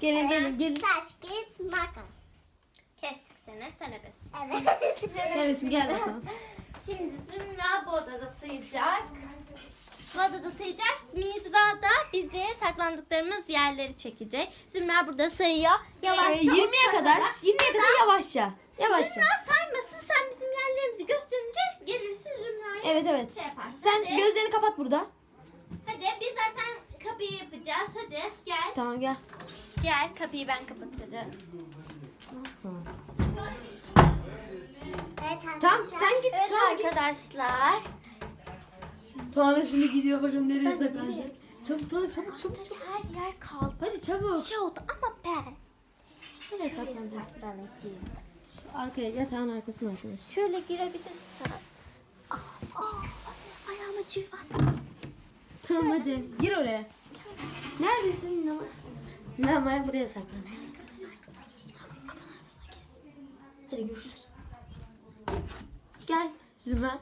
Gelin gelin gelin. Taş, git, makas. Kestik seni. Sen ebesin. Evet. Nevesin gel bakalım. Şimdi Zümra bu odada sayacak. Bu odada sayacak. Mirza da bize saklandıklarımız yerleri çekecek. Zümra burada sayıyor. Yavaşça. Ee, 20'ye kadar. 20'ye kadar yavaşça. Yavaşça. Zümra saymasın. Sen bizim yerlerimizi gösterince gelirsin Zümra'ya. Evet evet. Şey yaparsın. Sen Hadi. gözlerini kapat burada. Hadi biz zaten kapıyı yapacağız. Hadi gel. Tamam gel. Gel kapıyı ben kapatırım. evet arkadaşlar. Tamam sen git. Evet git. arkadaşlar. Tuana şimdi gidiyor bakalım nereye saklanacak. Çabuk Tuana çabuk çabuk çabuk. Her yer kaldı. Hadi çabuk. Şey oldu ama ben. Nereye saklanacaksın? Şu arkaya yatağın arkasına arkadaşlar. Şöyle girebilirsen. Ah, ah, ayağıma çift attı. Tamam hadi gir oraya. Neredesin Nama? Nama'ya buraya saklan. Hadi görüşürüz. Gel Zümra.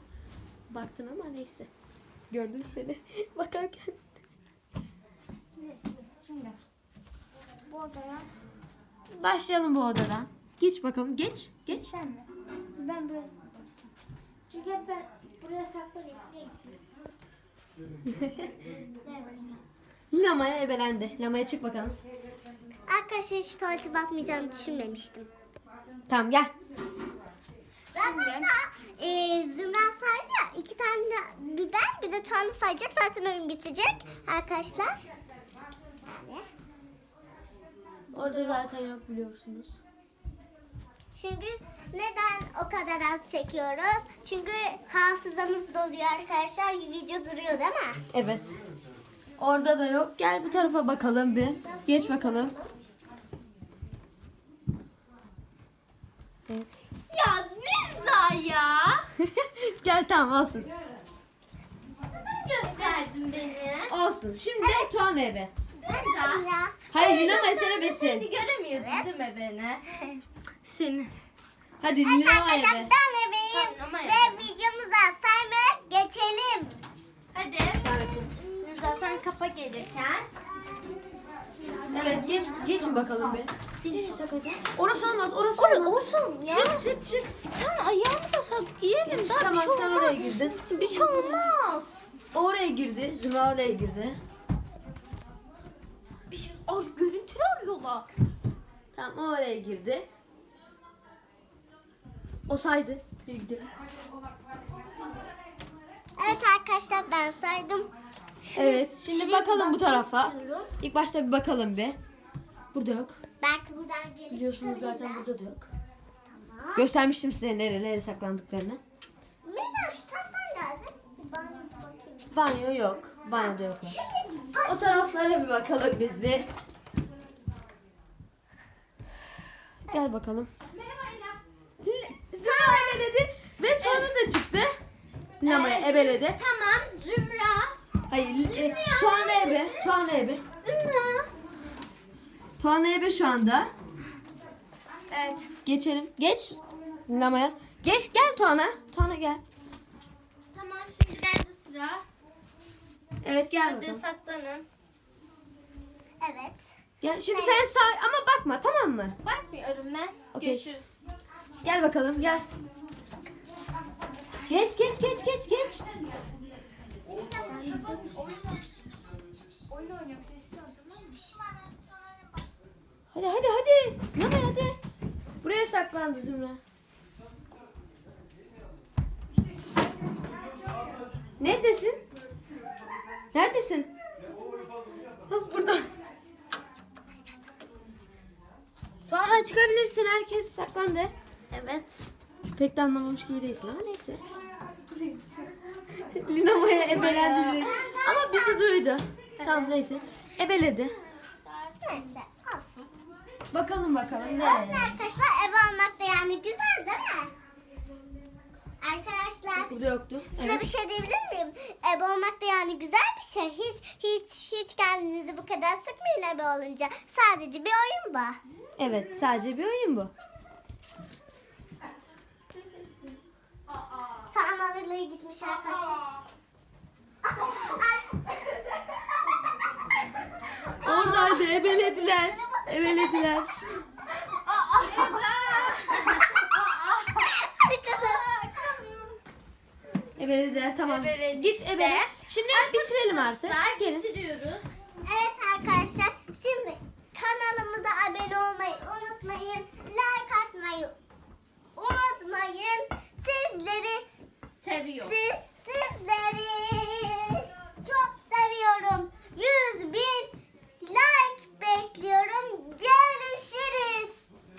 Baktın ama neyse. Gördüm seni bakarken. Şimdi bu odaya Başlayalım bu odadan. Geç bakalım geç geç. sen mi? Ben buraya Çünkü hep ben buraya saklanıyorum. Buraya Lama'ya ebelendi. Lama'ya çık bakalım. Arkadaşlar hiç tuvalete bakmayacağımı düşünmemiştim. Tamam gel. Zaten da e, Zümra saydı ya iki tane de biber bir de tuğanı sayacak zaten oyun bitecek arkadaşlar. Yani. Orada zaten yok biliyorsunuz. Çünkü neden o kadar az çekiyoruz? Çünkü hafızamız doluyor arkadaşlar. Video duruyor değil mi? Evet. Orada da yok. Gel bu tarafa bakalım bir. Geç bakalım. Evet. Ya Mirza ya. Gel tamam olsun. Neden gösterdin beni? Olsun. Şimdi Tuana eve. Zümra. Ya. Hayır Lina mesele Seni besin. göremiyordun değil mi beni? Seni. Hadi Evet Lina arkadaşlar eve. ebeyim Tamam, ve videomuza saymaya geçelim. Hadi. Mirza sen kapa gelirken. Evet geç geçin bakalım bir. Nereye sakacağız? Orası olmaz. Orası olmaz. Olsun ya. Çık çık çık. Sen ayağını da sak giyelim. Daha Tamam bir şey sen olmaz. oraya girdin. Bir şey olmaz. O oraya girdi. Zümra oraya girdi. Bir şey ar görüntülü arıyorlar. Tamam o oraya girdi. O saydı. Biz gidelim. Evet arkadaşlar ben saydım. Evet şimdi şuraya bakalım bu bakmak tarafa. istiyorum. İlk başta bir bakalım bir. Burada yok. Belki buradan gelip Biliyorsunuz zaten çıkabilirler. burada da yok. Tamam. Göstermiştim size nerelere saklandıklarını. Mesela şu taraftan geldi. Bir banyo bir bakayım. Banyo yok. Banyoda yok. Bak. O taraflara bir bakalım biz bir. Gel bakalım. Merhaba İrem. Zümra ebeledi ve Tuana da çıktı. Lama'ya ebeledi. Tamam. Hayır, e, Tuana ebe. Tuana ebe. Zümra. Tuana ebe şu anda. Evet. Geçelim. Geç. Lama'ya. Geç gel Tuana. Tuana gel. Tamam şimdi bende sıra. Evet gel Hadi bakalım. saklanın. Evet. Gel. Şimdi sen sağ ama bakma tamam mı? Bakmıyorum ben. Okey. Görüşürüz. Gel bakalım gel. Geç geç geç geç geç. Hadi hadi hadi. Lama hadi. Buraya saklandı Zümra. Neredesin? Neredesin? Ha, burada. Tuana çıkabilirsin. Herkes saklandı. Evet. Pek de anlamamış gibi değilsin ama neyse. Linama'ya ebelendi. Ama bizi duydu. Tamam neyse. Ebeledi. Neyse. Bakalım bakalım nereye? arkadaşlar eve almak da yani güzel değil mi? Arkadaşlar Burada yoktu. size Evet. bir şey diyebilir miyim? Ebe olmak da yani güzel bir şey. Hiç hiç hiç kendinizi bu kadar sıkmayın ebe olunca. Sadece bir oyun bu. Evet sadece bir oyun bu. Tam ağırlığı gitmiş arkadaşlar. Hadi ebelediler. Evelediler. Ebelediler tamam. Ebeledi Git işte. ebele. Şimdi bitirelim artık. Gelin. Bitiriyoruz. Evet arkadaşlar. Şimdi kanalımıza abone olmayı unutmayın. Like atmayı unutmayın. Sizleri seviyorum. Siz